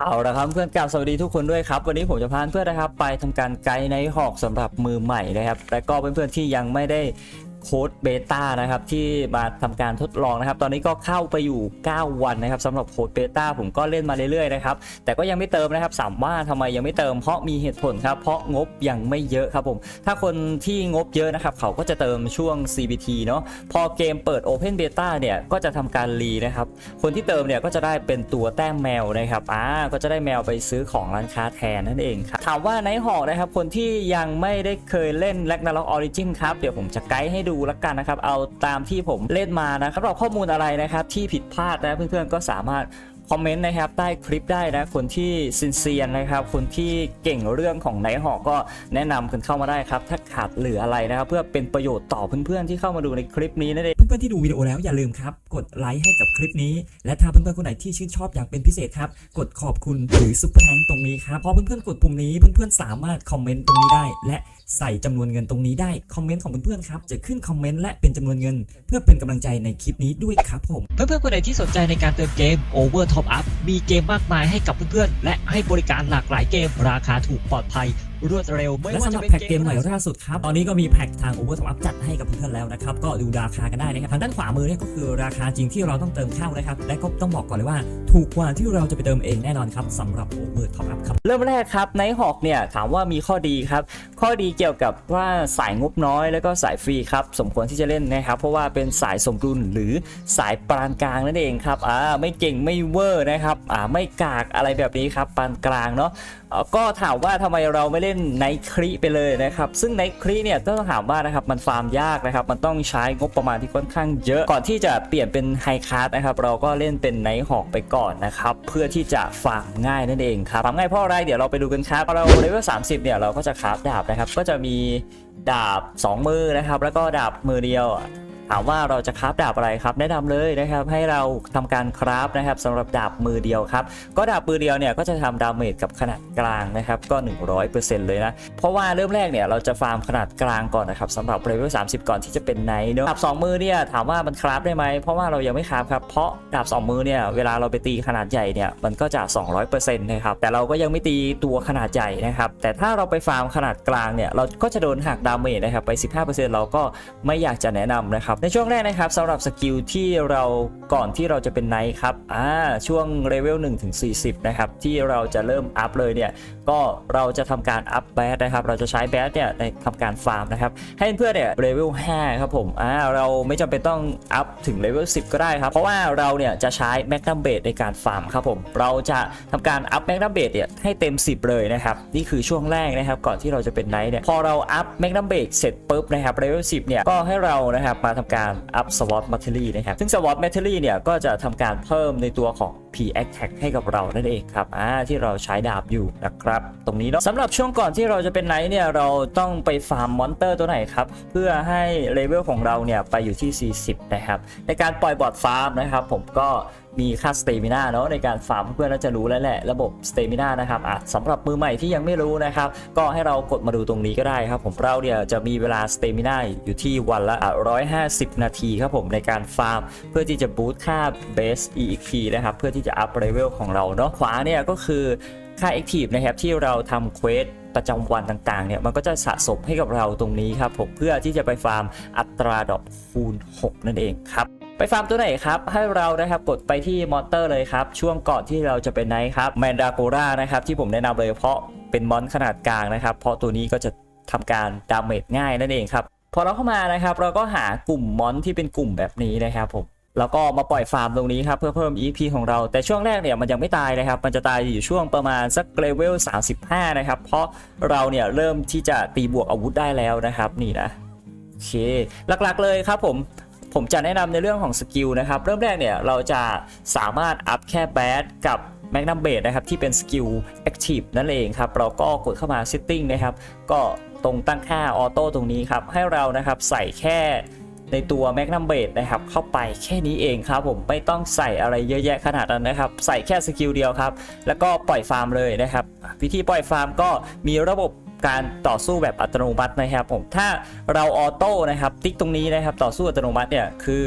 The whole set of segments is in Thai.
เอาละครับเพื่อนกลับสวัสดีทุกคนด้วยครับ วันนี้ผมจะพาเพื่อนนะครับ ไปทำการไกด์ในหอกสำหรับมือใหม่นะครับและก็เพื่อนๆที่ยังไม่ได้ โค้ดเบต้านะครับที่มาทำการทดลองนะครับ ตอนนี้ก็เข้าไปอยู่ 9 วันนะครับสำหรับโค้ดเบต้าผมก็เล่นมาเรื่อยๆนะครับแต่ก็ยังไม่เติมนะครับสามว่าทำไมยังไม่เติมเพราะมีเหตุผลครับเพราะงบยังไม่เยอะครับผม ถ้าคนที่งบเยอะนะครับเขาก็จะเติมช่วง CBT เนาะพอเกมเปิด Open Beta เนี่ยก็จะทำการรีนะครับคนที่เติมเนี่ยก็จะได้เป็นตัวแต้มแมวนะครับอ่าก็จะได้แมวไปซื้อของร้านค้าแทนนั่นเองครับถามว่าในหอกนะครับคนที่ยังไม่ได้เคยเล่น r a g n a r o k Origin ครับเดี๋ยวผมจะไกด์ให้ดูแล้วกันนะครับ เอาตามที่ผมเล่นมานะครับข้อมูลอะไรนะครับที่ผิดพลาดนะเพื่อนๆก็สามารถ คอมเมนต์นะครับใต้คลิปได้นะคนที่ซินเซียนนะครับคนที่เก่งเรื่องของไนท์หอกก็แนะนำกันเข้ามาได้ครับ ถ้าขาดเหลืออะไรนะครับ เพื่อเป็นประโยชน์ต่อเพื่อนๆที่เข้ามาดูในคลิปนี้นั่นเองเพื่อนๆที่ดูวิดีโอแล้วอย่าลืมครับ กดไลค์ให้กับคลิปนี้ และถ้าเพื่อนๆคนไหนที่ชื่นชอบอย่างเป็นพิเศษครับ กดขอบคุณหรือซุปเปอร์แทงตรงนี้ครับพอเพื่อนๆกดปุ่มนี้เพื่อนๆสามารถคอมเมนต์ตรงนี้ได้ และใส่จำนวนเงินตรงนี้ได้คอมเมนต์ของเพื่อนๆครับจะขึ้นคอมเมนต์และเป็นจำนวนเงิน เพื่อเป็นกำลังใจในคลิปนี้ด้วยครับผมเพื่อนๆคนไหนที่สนใจในการเติมเกม Over Top Up มีเกมมากมายให้กับเพื่อนๆ และให้บริการหลากหลายเกมราคาถูกปลอดภัยรวดเร็วไม่ว่าจะเป็นแพ็กเกมใหม่ล่าสุดครับ ตอนนี้ก็มีแพ็กทาง Over Top Up จัดให้กับเพื่อนๆแล้วนะครับ ก็ดูราคากันได้นะครับ ทางด้านขวามือเนี่ยก็คือราคาจริงที่เราต้องเติมเข้านะครับ และก็ต้องบอกก่อนเลยว่า ถูกกว่าที่เราจะไปเติมเองแน่นอนครับสำหรับ Over Top Up ครับ เริ่มแรกครับไนท์ฮอกเนี่ยถามว่ามีข้อดีครับ ข้อดีเกี่ยวกับว่าสายงบน้อยแล้วก็สายฟรีครับ สมควรที่จะเล่นนะครับ เพราะว่าเป็นสายสมดุลหรือสายปานกลางนั่นเองครับอ่าไม่เก่งไม่เวอร์นะครับอ่าไม่กากอะไรแบบนี้ครับปานกลางเนาะเอ่อก็ถามว่าทำไมเราไม่เล่นไนท์ครีไปเลยนะครับ ซึ่งไนท์ครีเนี่ยต้องถามว่านะครับมันฟาร์มยากนะครับ มันต้องใช้งบประมาณที่ค่อนข้างเยอะ ก่อนที่จะเปลี่ยนเป็นไฮคาร์ดนะครับ เราก็เล่นเป็นไนท์ฮอกไปก่อนนะครับ เพื่อที่จะฟาร์มง่ายนั่นเองครับฟาร์มง่ายเพราะอะไรเดี๋ยวเราไปดูกันครับเราเลเวล30เนี่ยเราก็จะคราฟดาบนะครับ ก็จะมีดาบ 2 มือนะครับ แล้วก็ดาบมือเดียว ถามว่าเราจะคราฟดาบอะไรครับ แนะนำเลยนะครับให้เราทำการคราฟนะครับสำหรับดาบมือเดียวครับ ก็ดาบมือเดียวเนี่ยก็จะทำดาเมจกับขนาดกลางนะครับก็ 100%เลยนะเพราะว่าเริ่มแรกเนี่ยเราจะฟาร์มขนาดกลางก่อนนะครับสำหรับเลเวล30 ก่อนที่จะเป็นไนท์เนอะดาบสองมือเนี่ยถามว่ามันคราฟได้ไหมเพราะว่าเรายังไม่คราฟครับเพราะดาบสองมือเนี่ยเวลาเราไปตีขนาดใหญ่เนี่ยมันก็จะ 200%นะครับแต่เราก็ยังไม่ตีตัวขนาดใหญ่นะครับแต่ถ้าเราไปฟาร์มขนาดกลางเนี่ยเราก็จะโดนหักดาเมจนะครับไป 15%เราก็ไม่อยากจะแนะนำนะครับในช่วงแรกนะครับสำหรับสกิลที่เราก่อนที่เราจะเป็นไนท์ครับอ่าช่วงเลเวล1ถึง40 นะครับ ที่เราจะเริ่มอัพเลยเนี่ย ก็เราจะทำการอัพแบสนะครับ เราจะใช้แบสเนี่ยในทำการฟาร์มนะครับ ให้เพื่อนเนี่ยเลเวล5ครับผมอ่าเราไม่จำเป็นต้องอัพถึงเลเวล10 ก็ได้ครับ เพราะว่าเราเนี่ยจะใช้แมกนัมเบดในการฟาร์มครับผมเราจะทำการอัพแมกนัมเบดเนี่ยให้เต็ม 10 เลยนะครับ นี่คือช่วงแรกนะครับ ก่อนที่เราจะเป็นไนท์เนี่ยพอเราอัพแมกนัมเบดเสร็จปุ๊บนะครับเลเวล10เนี่ยก็ให้เรานะครับมาทำการอัพสวอตแมัตเทอรี่นะครับซึ่งสวอตแมัตเทอรี่เนี่ยก็จะทำการเพิ่มในตัวของ P Attack ให้กับเรานั่นเองครับอ่าที่เราใช้ดาบอยู่นะครับ ตรงนี้เนาะสำหรับช่วงก่อนที่เราจะเป็นไนท์เนี่ยเราต้องไปฟาร์มมอนเตอร์ตัวไหนครับ เพื่อให้เลเวลของเราเนี่ยไปอยู่ที่ 40 นะครับ ในการปล่อยบอดฟาร์มนะครับ ผมก็มีค่าสเตมินาเนาะในการฟาร์มเพื่อนน่าจะรู้แล้วแหละระบบสเตมินานะครับอะสำหรับมือใหม่ที่ยังไม่รู้นะครับก็ให้เรากดมาดูตรงนี้ก็ได้ครับผมเราเนี่ยจะมีเวลาสเตมินาอยู่ที่วันละอะ150นาทีครับผมในการฟาร์ม เพื่อที่จะบูตค่าเบส EXP นะครับเพื่อที่จะอัพเลเวลของเราเนาะขวาเนี่ยก็คือค่า Active นะครับที่เราทำเควสประจำวันต่างๆ เนี่ยมันก็จะสะสมให้กับเราตรงนี้ครับผมเพื่อที่จะไปฟาร์มอัตราดอกคูณ 6 นั่นเองครับ ไปฟาร์มตัวไหนครับให้เรานะครับกดไปที่มอนเตอร์เลยครับช่วงก่อนที่เราจะเป็นไนท์ครับแมนดาโกรานะครับที่ผมแนะนำเลยเพราะเป็นมอนขนาดกลางนะครับ เพราะตัวนี้ก็จะทำการดาเมจง่ายนั่นเองครับพอเราเข้ามานะครับ เราก็หากลุ่มมอนที่เป็นกลุ่มแบบนี้นะครับผมแล้วก็มาปล่อยฟาร์มตรงนี้ครับเพื่อเพิ่ม EP ของเราแต่ช่วงแรกเนี่ยมันยังไม่ตายนะครับ มันจะตายอยู่ช่วงประมาณสักเลเวล35 นะครับ เพราะเราเนี่ยเริ่มที่จะตีบวกอาวุธได้แล้วนะครับ นี่นะโอเคหลักๆเลยครับผม ผมจะแนะนำในเรื่องของสกิลนะครับ เริ่มแรกเนี่ยเราจะสามารถอัพแค่แบดกับแมกนัมเบดนะครับที่เป็นสกิลแอคทีฟนั่นเองครับเราก็กดเข้ามา Setting นะครับ ก็ตรงตั้งค่าออโต้ตรงนี้ครับ ให้เรานะครับใส่แค่ในตัวแมกนัมเบดนะครับเข้าไปแค่นี้เองครับผมไม่ต้องใส่อะไรเยอะแยะขนาดนั้นนะครับ ใส่แค่สกิลเดียวครับ แล้วก็ปล่อยฟาร์มเลยนะครับ วิธีปล่อยฟาร์มก็มีระบบ การต่อสู้แบบอัตโนมัตินะครับผมถ้าเราออโต้นะครับติ๊กตรงนี้นะครับต่อสู้อัตโนมัติเนี่ยคือ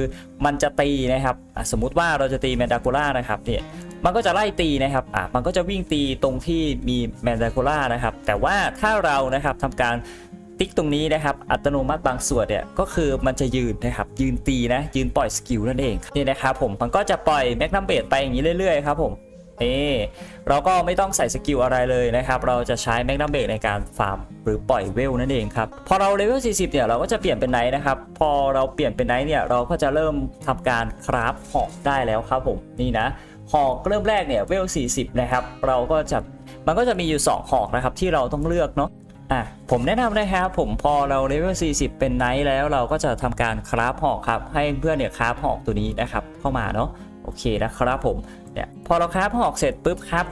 มันจะตีนะครับสมมุติว่าเราจะตีแมนดาโกล่านะครับเนี่ยมันก็จะไล่ตีนะครับอะมันก็จะวิ่งตีตรงที่มีแมนดาโคล่านะครับแต่ว่าถ้าเรานะครับทำการติ๊กตรงนี้นะครับอัตโนมัติบางส่วนเนี่ยก็คือมันจะยืนนะครับยืนตีนะยืนปล่อยสกิลนั่นเองนี่นะครับผมมันก็จะปล่อยแมกนัมเบดไปอย่างนี้เรื่อยๆครับผม เอเราก็ไม่ต้องใส่สกิลอะไรเลยนะครับ เราจะใช้แมกนัมเบดในการฟาร์มหรือปล่อยเวลนั่นเองครับ พอเราเลเวล 40 เนี่ย เราก็จะเปลี่ยนเป็นไนท์นะครับ พอเราเปลี่ยนเป็นไนท์เนี่ย เราก็จะเริ่มทำการคราฟหอกได้แล้วครับผมนี่นะหอกเริ่มแรกเนี่ยเวล 40 นะครับ เราก็จะมันก็จะมีอยู่ 2 หอกนะครับที่เราต้องเลือกเนาะอะผมแนะนำนะครับผมพอเราเลเวล 40 เป็นไนท์แล้วเราก็จะทำการคราฟหอกครับ ให้เพื่อนเนี่ยคราฟหอกตัวนี้นะครับเข้ามาเนาะ โอเคนะครับผมเนี่ยพอเราคราฟหอกเสร็จปุ๊บครับ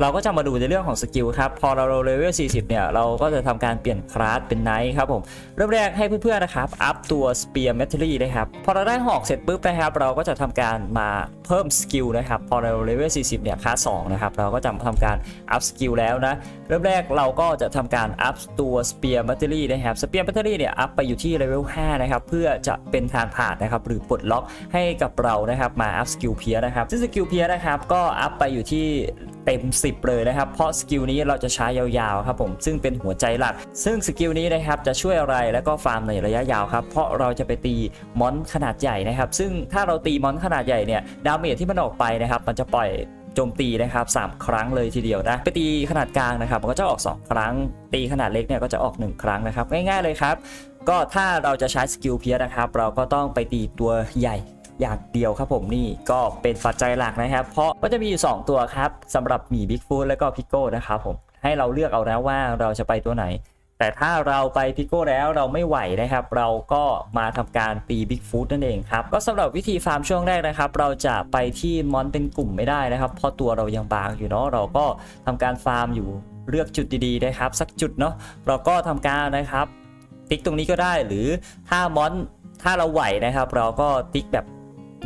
เราก็จะมาดูในเรื่องของสกิลครับ พอเราเลเวล 40 เนี่ย เราก็จะทำการเปลี่ยนคลาสเป็นไนท์ครับผม เริ่มแรกให้เพื่อนๆนะครับ อัพตัว Spear m e t a l นะครับ พอเราได้หอกเสร็จปุ๊บนะครับ เราก็จะทำการมาเพิ่มสกิลนะครับ พอเราเลเวล 40 เนี่ย คลาส 2 นะครับ เราก็จะทำการอัพสกิลแล้วนะ เริ่มแรกเราก็จะทำการอัพตัว Spear m e t a l นะครับ Spear m e t a l เนี่ย อัพไปอยู่ที่เลเวล 5 นะครับ เพื่อจะเป็นทางผ่านนะครับ หรือปลดล็อกให้กับเรานะครับ มาอัพสกิลเพียนะครับซึ่งสกิลเพียนะครับ ก็อัพไปอยู่ที่ เต็ม 10 เลยนะครับ เพราะสกิลนี้เราจะใช้ยาวๆครับผมซึ่งเป็นหัวใจหลัก ซึ่งสกิลนี้นะครับจะช่วยอะไรแล้วก็ฟาร์มในระยะยาวครับเพราะเราจะไปตีมอนขนาดใหญ่นะครับ ซึ่งถ้าเราตีมอนขนาดใหญ่เนี่ยดาเมจที่มันออกไปนะครับ มันจะปล่อยโจมตีนะครับ3ครั้งเลยทีเดียวนะไปตีขนาดกลางนะครับ มันก็จะออก 2 ครั้ง ตีขนาดเล็กเนี่ยก็จะออก 1 ครั้งนะครับ ง่ายๆเลยครับ ก็ถ้าเราจะใช้สกิลเพียนะครับ เราก็ต้องไปตีตัวใหญ่ อย่างเดียวครับผมนี่ก็เป็นปัจจัยหลักนะครับ เพราะก็จะมีอยู่ 2 ตัวครับสำหรับหมีบิ๊กฟู t และก็พิโก้นะครับผมให้เราเลือกเอานะว่าเราจะไปตัวไหน แต่ถ้าเราไปพิโก้แล้วเราไม่ไหวนะครับ เราก็มาทำการตีบิ๊กฟู t นั่นเองครับ ก็สำหรับวิธีฟาร์มช่วงแรกนะครับ เราจะไปที่มอนเป็นกลุ่มไม่ได้นะครับ เพราะตัวเรายังบางอยู่เนาะเราก็ทำการฟาร์มอยู่เลือกจุดดีๆนะครับ สักจุดเนาะเราก็ทำการนะครับ ติ๊กตรงนี้ก็ได้หรือถ้ามอนถ้าเราไหวนะครับ เราก็ติ๊กแบบ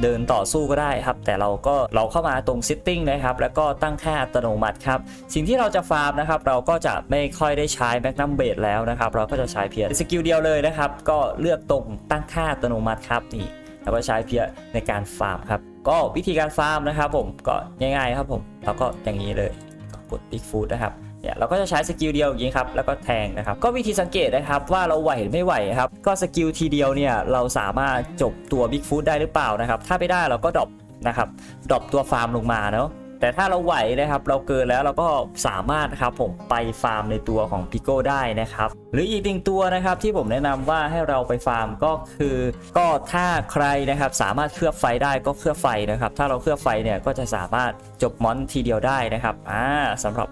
เดินต่อสู้ก็ได้ครับ แต่เราก็เราเข้ามาตรง Setting นะครับ แล้วก็ตั้งค่าอัตโนมัติครับ สิ่งที่เราจะฟาร์มนะครับ เราก็จะไม่ค่อยได้ใช้ Magnum b a s แล้วนะครับ เราก็จะใช้เพียงสกิลเดียวเลยนะครับ ก็เลือกตรงตั้งค่าอัตโนมัติครับนี่เราก็ใช้เพียงในการฟาร์มครับ ก็วิธีการฟาร์มนะครับ ผมก็ง่ายๆครับผม เราก็อย่างนี้เลยก็กด Big Food นะครับ เนี่ยเราก็จะใช้สกิลเดียวอย่างนี้ครับแล้วก็แทงนะครับก็วิธีสังเกตนะครับว่าเราไหวหรือไม่ไหวครับก็สกิลทีเดียวเนี่ยเราสามารถจบตัวบิ๊กฟู t ได้หรือเปล่านะครับถ้าไม่ได้เราก็ดรอปนะครับดรอปตัวฟาร์มลงมาเนาะแต่ถ้าเราไหวนะครับเราเกินแล้วเราก็สามารถครับผมไปฟาร์มในตัวของพิโก้ได้นะครับหรืออีกหนึ่งตัวนะครับที่ผมแนะนำว่าให้เราไปฟาร์มก็คือ ก็ถ้าใครนะครับสามารถเคลือบไฟได้ก็เคลือบไฟนะครับถ้าเราเคลือบไฟเนี่ยก็จะสามารถจบมอนทีเดียวได้นะครับอ่าสำหรับ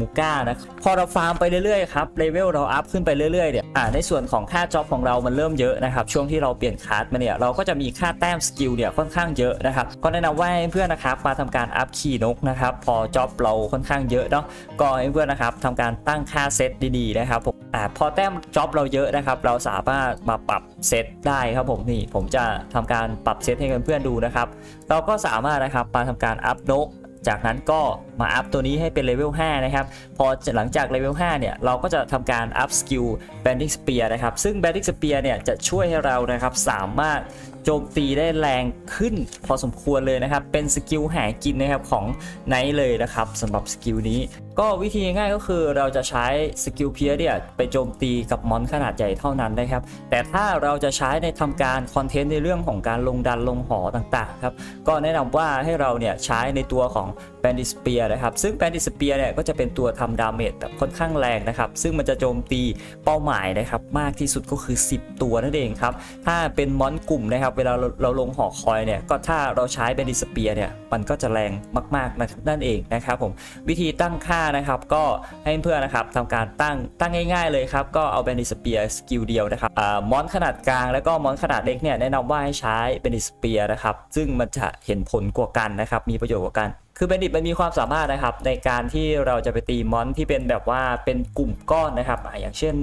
มูก้านะพอเราฟาร์มไปเรื่อยๆครับเลเวลเราอัพขึ้นไปเรื่อยๆเนี่ยอ่าในส่วนของค่าจ็อบของเรามันเริ่มเยอะนะครับช่วงที่เราเปลี่ยนคลาสมาเนี่ยเราก็จะมีค่าแต้มสกิลเนี่ยค่อนข้างเยอะนะครับก็แนะนำว่าให้เพื่อนนะครับมาทำการอัพขี่นกนะครับพอจ็อบเราค่อนข้างเยอะเนาะก็ให้เพื่อนนะครับทำการตั้งค่าเซตดีๆนะครับผมอ่าพอแต้มจ็อบเราเยอะนะครับเราสามารถมาปรับเซตได้ครับผมนี่ผมจะทำการปรับเซตให้เพื่อนๆดูนะครับเราก็สามารถนะครับมาทำการอัพนก จากนั้นก็มาอัพตัวนี้ให้เป็นเลเวล5นะครับพอหลังจากเลเวล5เนี่ยเราก็จะทำการอัพสกิล Banding Spear นะครับซึ่ง Banding Spear เนี่ยจะช่วยให้เรานะครับสามารถโจมตีได้แรงขึ้นพอสมควรเลยนะครับ เป็นสกิลหากินนะครับของไนท์เลยนะครับสำหรับสกิลนี้ ก็วิธีง่ายก็คือเราจะใช้สกิลเพียร์เนี่ยไปโจมตีกับมอนขนาดใหญ่เท่านั้นนะครับ แต่ถ้าเราจะใช้ในทำการคอนเทนต์ในเรื่องของการลงดันลงหอต่างๆครับ ก็แนะนำว่าให้เราเนี่ยใช้ในตัวของ b a n d i t Spear นะครับ ซึ่ง b a n d i t Spear เนี่ยก็จะเป็นตัวทำดาเมจแบบค่อนข้างแรงนะครับ ซึ่งมันจะโจมตีเป้าหมายนะครับ มากที่สุดก็คือ 10 ตัวนั่นเองครับ ถ้าเป็นมอนกลุ่มนะครับ เวลาเราเราลงหอคอยเนี่ย ก็ถ้าเราใช้ b a n d i t Spear เนี่ย มันก็จะแรงมากๆนะนั่นเองนะครับผม วิธีตั้งค่านะครับ ก็ให้เพื่อนนะครับทำการตั้งตั้งง่ายๆเลยครับ ก็เอา b a n d i t Spear สกิลเดียวนะครับอ่ามอนขนาดกลางแล้วก็มอนขนาดเล็กเนี่ยแนะนำว่าให้ใช้ b a n d i t Spear นะครับ ซึ่งมันจะเห็นผลกว่ากันนะครับ มีประโยชน์กว่ากัน คือเบนดิตมันมีความสามารถนะครับในการที่เราจะไปตีมอนที่เป็นแบบว่าเป็นกลุ่มก้อนนะครับออย่างเช่น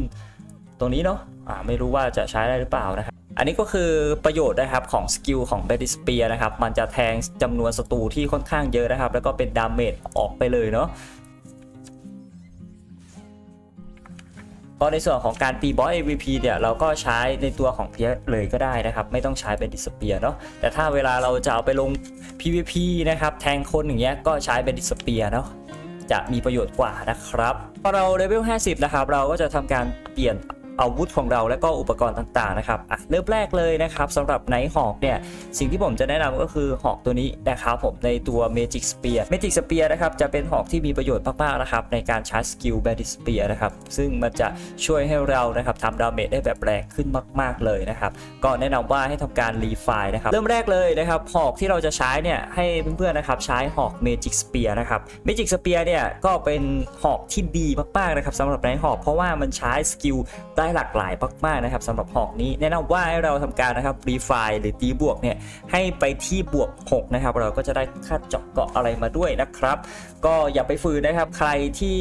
ตรงนี้เนาะะไม่รู้ว่าจะใช้ได้หรือเปล่านะครับ อันนี้ก็คือประโยชน์นะครับของสกิลของเบดิสเปียนะครับ มันจะแทงจำนวนศัตรูที่ค่อนข้างเยอะนะครับ แล้วก็เป็นดาเมจออกไปเลยเนาะ ก็ในส่วนของการปีบอส AVP เนี่ยเราก็ใช้ในตัวของเพียเลยก็ได้นะครับ ไม่ต้องใช้เป็นดิสเปียเนาะแต่ถ้าเวลาเราจะเอาไปลง PVP นะครับแทงคนอย่างเงี้ยก็ใช้เป็นดิสเปียเนาะจะมีประโยชน์กว่านะครับพอเราเลเวล50 นะครับ เราก็จะทำการเปลี่ยน อาวุธของเราและก็อุปกรณ์ต่างๆนะครับอะเริ่มแรกเลยนะครับสำหรับไนท์หอกเนี่ยสิ่งที่ผมจะแนะนำก็คือหอกตัวนี้นะครับผมในตัว Magic Spear Magic Spear นะครับจะเป็นหอกที่มีประโยชน์มากๆนะครับในการใช้สกิล Magic Spear นะครับซึ่งมันจะช่วยให้เรานะครับทำดาเมจได้แบบแรงขึ้นมาก ๆเลยนะครับก็แนะนำว่าให้ทำการรีไฟล์นะครับเริ่มแรกเลยนะครับหอกที่เราจะใช้เนี่ยให้เพื่อนๆนะครับใช้หอก Magic Spear นะครับ Magic Spear เนี่ยก็เป็นหอกที่ดีมากๆนะครับสำหรับในท์หอกเพราะว่ามันใช้สกิลไได้หลากหลายมากๆนะครับสำหรับหอกนี้แนะนำว่าให้เราทำการนะครับรีไฟหรือตีบวกเนี่ยให้ไปที่บวก6นะครับเราก็จะได้ค่าเจาะเกาะอะไรมาด้วยนะครับ ก็อย่าไปฝืนนะครับใครที่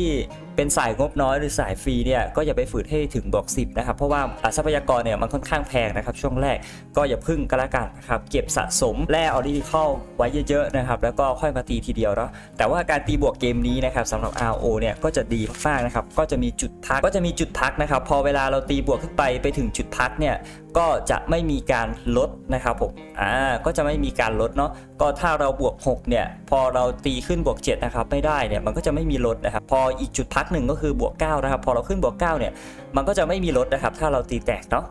เป็นสายงบน้อยหรือสายฟรีเนี่ยก็อย่าไปฝืนให้ถึงบวก10นะครับเพราะว่าทรัพยากรเนี่ยมันค่อนข้างแพงนะครับช่วงแรกก็อย่าพึ่งก็แล้วกันนะครับเก็บสะสมแร่ออริจิคอลไว้เยอะๆนะครับแล้วก็ค่อยมาตีทีเดียวเนาะแต่ว่าการตีบวกเกมนี้นะครับสำหรับ RO เนี่ยก็จะดีมากๆนะครับก็จะมีจุดพักก็จะมีจุดพักนะครับพอเวลาเราตีบวกขึ้นไปไปถึงจุดพักเนี่ย ก็จะไม่มีการลดนะครับผมอ่าก็จะไม่มีการลดเนาะก็ถ้าเราบวก 6 เนี่ย พอเราตีขึ้นบวก 7 นะครับ ไม่ได้เนี่ยมันก็จะไม่มีลดนะครับ พออีกจุดพักหนึ่งก็คือบวก 9 นะครับ พอเราขึ้นบวก 9 เนี่ย มันก็จะไม่มีลดนะครับ ถ้าเราตีแตกเนาะ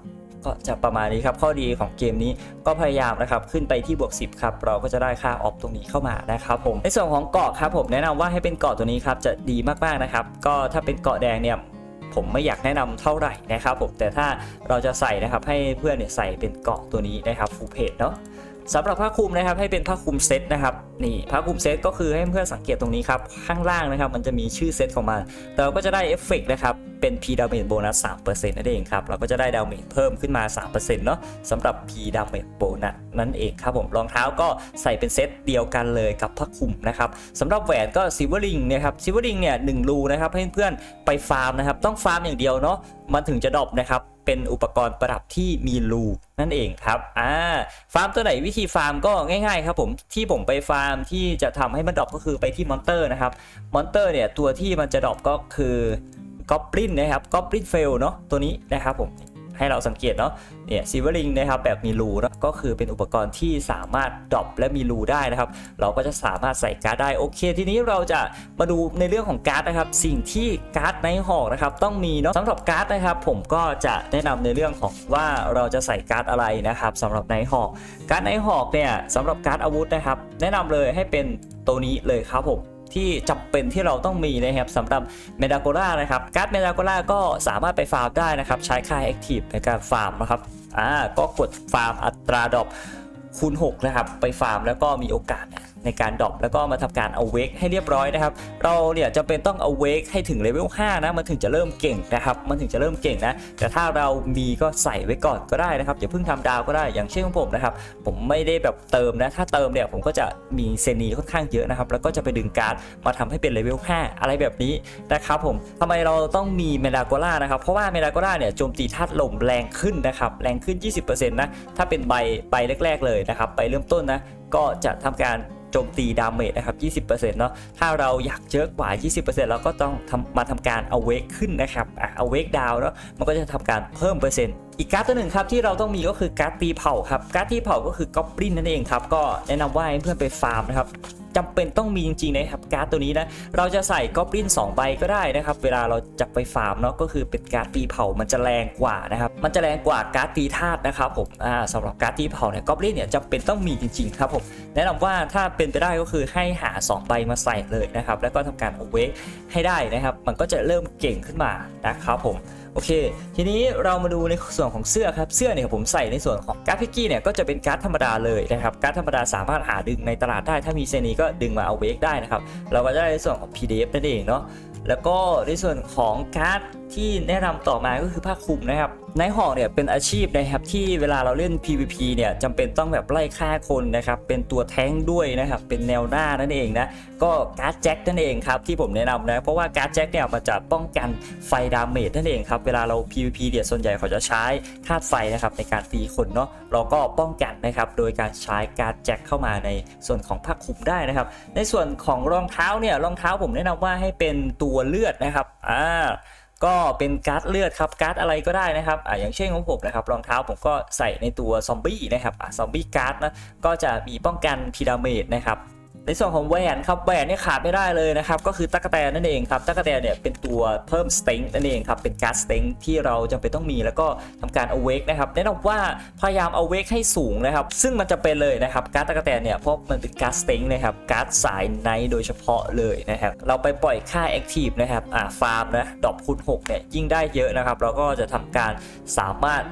ก็จะประมาณนี้ครับ ข้อดีของเกมนี้ก็พยายามนะครับขึ้นไปที่บวก 10 ครับ เราก็จะได้ค่าออฟตรงนี้เข้ามานะครับผมในส่วนของเกาะครับผมแนะนำว่าให้เป็นเกาะตัวนี้ครับจะดีมากๆนะครับ ก็ถ้าเป็นเกาะแดงเนี่ย ผมไม่อยากแนะนำเท่าไหร่นะครับผมแต่ถ้าเราจะใส่นะครับให้เพื่อนเนี่ยใส่เป็นเกาะตัวนี้นะครับฟูเพจเนาะ สำหรับผ้าคลุมนะครับให้เป็นผ้าคลุมเซตนะครับนี่ผ้าคลุมเซตก็คือให้เพื่อนสังเกตตรงนี้ครับข้างล่างนะครับมันจะมีชื่อเซตของมันเราก็จะได้เอฟเฟกต์นะครับเป็น P damage bonus 3%นั่นเองครับเราก็จะได้ดาเมจเพิ่มขึ้นมา 3%เนาะสำหรับ P damage bonus นั่นเองครับผมรองเท้าก็ใส่เป็นเซตเดียวกันเลยกับผ้าคลุมนะครับสำหรับแหวนก็ซิ l เวอร์ริงนะครับซิ l เวอร์ริงเนี่ยหนึ่งรูนะครับให้เพื่อนไปฟาร์มนะครับต้องฟาร์มอย่างเดียวเนาะมันถึงจะดรอปนะครับ เป็นอุปกรณ์ประดับที่มีรูนั่นเองครับอ่าฟาร์มตัวไหนวิธีฟาร์มก็ง่ายๆครับผมที่ผมไปฟาร์มที่จะทำให้มันดรอปก็คือไปที่มอนเตอร์นะครับมอนเตอร์เนี่ยตัวที่มันจะดรอปก็คือกอบลินนะครับกอบลินเฟลเนาะตัวนี้นะครับผม ให้เราสังเกตเนาะเนี่ยซิเวอริงนะครับแบบมีรูเนาะก็คือเป็นอุปกรณ์ที่สามารถดรอปและมีรูได้นะครับ เราก็จะสามารถใส่การ์ดได้โอเค ทีนี้เราจะมาดูในเรื่องของการ์ดนะครับ สิ่งที่การ์ดในหอกนะครับต้องมีเนาะสำหรับการ์ดนะครับ ผมก็จะแนะนำในเรื่องของว่าเราจะใส่การ์ดอะไรนะครับสำหรับในหอกการ์ดในหอกเนี่ยสำหรับการ์ดอาวุธนะครับ แนะนำเลยให้เป็นตัวนี้เลยครับผม ที่จำเป็นที่เราต้องมีนะครับสำหรับเมดาโกล่านะครับการ์ดเมดาโกล่าก็สามารถไปฟาร์มได้นะครับ ใช้ค่าแอคทีฟในการฟาร์มนะครับอ่าก็กดฟาร์มอัตราดอกคูณ6นะครับไปฟาร์มแล้วก็มีโอกาส ในการดรอปแล้วก็มาทำการเอาเวกให้เรียบร้อยนะครับ เราเนี่ยจะเป็นต้องเอาเวกให้ถึงเลเวล5นะมันถึงจะเริ่มเก่งนะครับ มันถึงจะเริ่มเก่งนะ แต่ถ้าเรามีก็ใส่ไว้ก่อนก็ได้นะครับอย่าเพิ่งทำดาวก็ได้อย่างเช่นของผมนะครับ ผมไม่ได้แบบเติมนะถ้าเติมเนี่ยผมก็จะมีเซนีค่อนข้างเยอะนะครับ แล้วก็จะไปดึงการ์ดมาทำให้เป็นเลเวล5อะไรแบบนี้นะครับผมทำไมเราต้องมีเมดาโกล่านะครับเพราะว่าเมดาโกล่าเนี่ยโจมตีธาตุลมแรงขึ้นนะครับแรงขึ้น 20%นะถ้าเป็นใบใบแรก ๆ เลยนะครับใบเริ่มต้นนะก็จะทำการ โจมตีดาเมจนะครับ 20%เนาะถ้าเราอยากเยอะกว่า 20%เราก็ต้องมาทำการเอาเวกขึ้นนะครับเอาเวกดาวเนาะมันก็จะทำการเพิ่มเปอร์เซ็นต์อีกการ์ดตัวหนึ่งครับที่เราต้องมีก็คือการ์ดตีเผาครับการ์ดตีเผาก็คือกอบลินนั่นเองครับก็แนะนำว่าให้เพื่อนไปฟาร์มนะครับ จำเป็นต้องมีจริงๆนะครับการ์ดตัวนี้นะเราจะใส่ก๊อบลิน2ใบก็ได้นะครับ เวลาเราจะไปฟาร์มเนาะก็คือเป็นการ์ดตีเผามันจะแรงกว่านะครับมันจะแรงกว่าการ์ดตีธาตุนะครับผมอ่าสำหรับการ์ดตีเผาเนี่ยกอบลินเนี่ยจำเป็นต้องมีจริงๆครับผมแนะนำว่าถ้าเป็นไปได้ก็คือให้หา 2 ใบมาใส่เลยนะครับแล้วก็ทำการเอาเวกให้ได้นะครับ มันก็จะเริ่มเก่งขึ้นมานะครับผม โอเค ทีนี้เรามาดูในส่วนของเสื้อครับเสื้อเนี่ยผมใส่ในส่วนของการ์ดพิกกี้เนี่ยก็จะเป็นการ์ดธรรมดาเลยนะครับการ์ดธรรมดาสามารถหาดึงในตลาดได้ ถ้ามีเซนีก็ดึงมาเอาเวกได้นะครับเราก็จะได้ในส่วนของ PDF นั่นเองเนาะแล้วก็ในส่วนของการ์ดที่แนะนำต่อมาก็คือผ้าคลุมนะครับ ในหอกเนี่ยเป็นอาชีพนะครับที่เวลาเราเล่น PVP เนี่ยจำเป็นต้องแบบไล่ฆ่าคนนะครับเป็นตัวแท้งด้วยนะครับเป็นแนวหน้านั่นเองนะก็การ์ดแจ็คนั่นเองครับที่ผมแนะนำนะเพราะว่าการ์ดแจ็คเนี่ยมันจะป้องกันไฟดาเมจนั่นเองครับเวลาเรา PVP เนี่ยส่วนใหญ่เขาจะใช้ธาตุไฟนะครับในการตีคนเนาะเราก็ป้องกันนะครับโดยการใช้การ์ดแจ็คเข้ามาในส่วนของผ้าคลุมได้นะครับในส่วนของรองเท้าเนี่ยรองเท้าผมแนะนำว่าให้เป็นตัวเลือดนะครับอ่า ก็เป็นการ์ดเลือดครับการ์ดอะไรก็ได้นะครับอ่าอย่างเช่นของผมนะครับรองเท้าผมก็ใส่ในตัวซอมบี้นะครับอ่าซอมบี้การ์ดนะก็จะมีป้องกันพีดาเมดนะครับ ในส่วนของแหวนครับแหวนนี่ขาดไม่ได้เลยนะครับก็คือตั๊กแตนนั่นเองครับตั๊กแตนเนี่ยเป็นตัวเพิ่มสเต็งนั่นเองครับเป็นการสเต็งที่เราจำเป็นต้องมีแล้วก็ทำการ awake นะครับแนะนำว่าพยายาม awake ให้สูงนะครับ ซึ่งมันจะเป็นเลยนะครับการตั๊กแตนเนี่ยเพราะมันเป็นการสเต็งนะครับการสายไนโดยเฉพาะเลยนะครับเราไปปล่อยค่า active นะครับอ่าฟาร์มนะดอกคูณ6เนี่ยยิ่งได้เยอะนะครับเราก็จะทำการสามารถ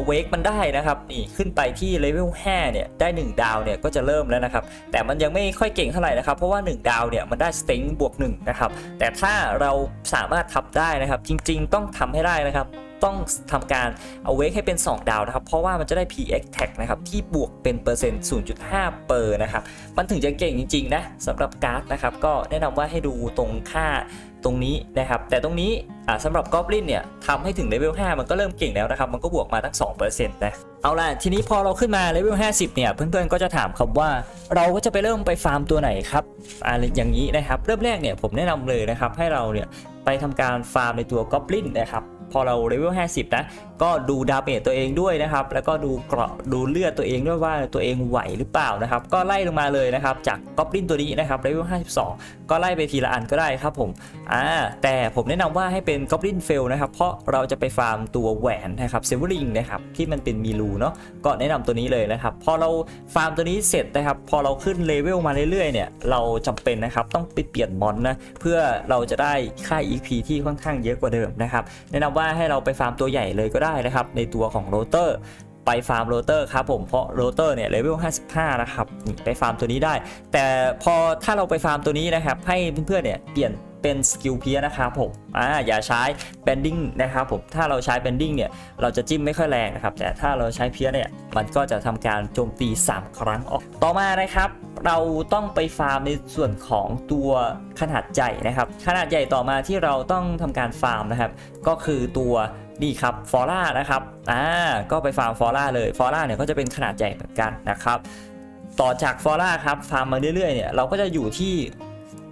awake มันได้นะครับนี่ขึ้นไปที่เลเวล5เนี่ยได้ 1 ดาวเนี่ยก็จะเริ่มแล้วนะครับแต่มันยังไม่ค่อยเก่งเท่าไหร่นะครับเพราะว่า 1 ดาวเนี่ยมันได้สต็งบวก1นะครับแต่ถ้าเราสามารถทำได้นะครับ จริง ๆ ต้องทำให้ได้นะครับต้องทำการ awake ให้เป็น 2 ดาวนะครับ เพราะว่ามันจะได้ px tag นะครับ ที่บวกเป็นเปอร์เซ็นต์ 0.5 เปอร์นะครับ มันถึงจะเก่งจริง ๆ นะสำหรับการ์ดนะครับ ก็แนะนำว่าให้ดูตรงค่า ตรงนี้นะครับ แต่ตรงนี้อ่าสำหรับกอบลินเนี่ยทำให้ถึงเลเวล5มันก็เริ่มเก่งแล้วนะครับ มันก็บวกมาตั้ง 2%นะเอาล่ะ ทีนี้พอเราขึ้นมาเลเวล50 เนี่ย เพื่อนๆก็จะถามครับว่าเราก็จะไปเริ่มไปฟาร์มตัวไหนครับอะไรอย่างนี้นะครับ เริ่มแรกเนี่ยผมแนะนำเลยนะครับ ให้เราเนี่ยไปทำการฟาร์มในตัวกอบลินนะครับพอเราเลเวล 50 นะ ก็ดูดาเมจตัวเองด้วยนะครับ แล้วก็ดูเกราะดูเลือดตัวเองด้วยว่าตัวเองไหวหรือเปล่านะครับ ก็ไล่ลงมาเลยนะครับ จากกอบลินตัวนี้นะครับเลเวล 52ก็ไล่ไปทีละอันก็ได้ครับผมอ่าแต่ผมแนะนำว่าให้เป็นกอบลินเฟลนะครับ เพราะเราจะไปฟาร์มตัวแหวนนะครับเซเวอริงนะครับที่มันเป็นมีรูเนาะก็แนะนำตัวนี้เลยนะครับ พอเราฟาร์มตัวนี้เสร็จนะครับ พอเราขึ้นเลเวลมาเรื่อยๆเนี่ยเราจำเป็นนะครับต้องไปเปลี่ยนมอนนะเพื่อเราจะได้ค่า EP ที่ค่อนข้างเยอะกว่าเดิมนะครับแนะนำว่าให้เราไปฟาร์มตัวใหญ่เลยก็ได้นะครับในตัวของโรเตอร์ ไปฟาร์มโรเตอร์ครับผมเพราะโรเตอร์เนี่ยเลเวล 55 นะครับไปฟาร์มตัวนี้ได้ แต่พอถ้าเราไปฟาร์มตัวนี้นะครับให้เพื่อนๆเนี่ยเปลี่ยน เป็นสกิลเพียนะครับผมอ่าอย่าใช้แบนดิ้งนะครับผมถ้าเราใช้แบนดิ้งเนี่ยเราจะจิ้มไม่ค่อยแรงนะครับแต่ถ้าเราใช้เพียเนี่ยมันก็จะทำการโจมตี 3 ครั้งออก ต่อมานะครับ เราต้องไปฟาร์มในส่วนของตัวขนาดใหญ่นะครับขนาดใหญ่ต่อมาที่เราต้องทำการฟาร์มนะครับ ก็คือตัวนี่ครับฟอร่านะครับอ่าก็ไปฟาร์มฟอร่าเลยฟอร่าเนี่ยก็จะเป็นขนาดใหญ่เหมือนกันนะครับต่อจากฟอร่าครับฟาร์มมาเรื่อยๆเนี่ยเราก็จะอยู่ที่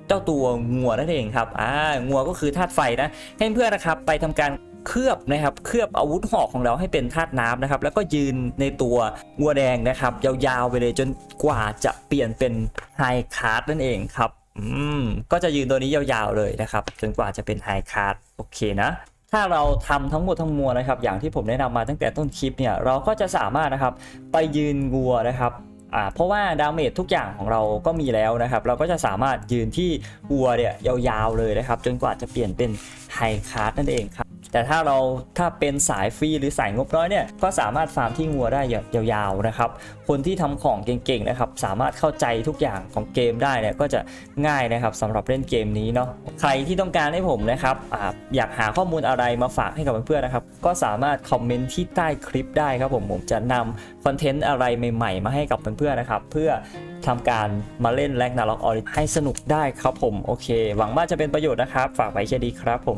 เจ้าตัวงัวนั่นเองครับอ่างัวก็คือธาตุไฟนะให้เพื่อนนะครับไปทำการเคลือบนะครับเคลือบอาวุธหอกของเราให้เป็นธาตุน้ำนะครับ แล้วก็ยืนในตัวงัวแดงนะครับ ยาวๆไปเลยจนกว่าจะเปลี่ยนเป็นไฮคาร์ดนั่นเองครับอืมก็จะยืนตัวนี้ยาวๆเลยนะครับ จนกว่าจะเป็นไฮคาร์ดโอเคนะ ถ้าเราทำทั้งหมดทั้งมวลนะครับ อย่างที่ผมแนะนำมาตั้งแต่ต้นคลิปเนี่ยเราก็จะสามารถนะครับไปยืนงัวนะครับ อ่าเพราะว่าดาเมจทุกอย่างของเราก็มีแล้วนะครับ เราก็จะสามารถยืนที่วัวเนี่ยยาวๆเลยนะครับ จนกว่าจะเปลี่ยนเป็นไฮคาร์ดนั่นเองครับ แต่ถ้าเราถ้าเป็นสายฟรีหรือสายงบน้อยเนี่ยก็สามารถฟาร์มที่งัวได้ยาวๆนะครับคนที่ทำของเก่งๆนะครับสามารถเข้าใจทุกอย่างของเกมได้เนี่ยก็จะง่ายนะครับสำหรับเล่นเกมนี้เนาะใครที่ต้องการให้ผมนะครับออยากหาข้อมูลอะไรมาฝากให้กับเพื่อนๆนะครับก็สามารถคอมเมนต์ที่ใต้คลิปได้ครับผมผมจะนำคอนเทนต์อะไรใหม่ๆ มาให้กับเพื่อนๆนะครับเพื่อทำการมาเล่นแลกนาล็อกออริให้สนุกได้ครับผมโอเค หวังว่าจะเป็นประโยชน์นะครับ ฝากไว้แค่ดีครับผม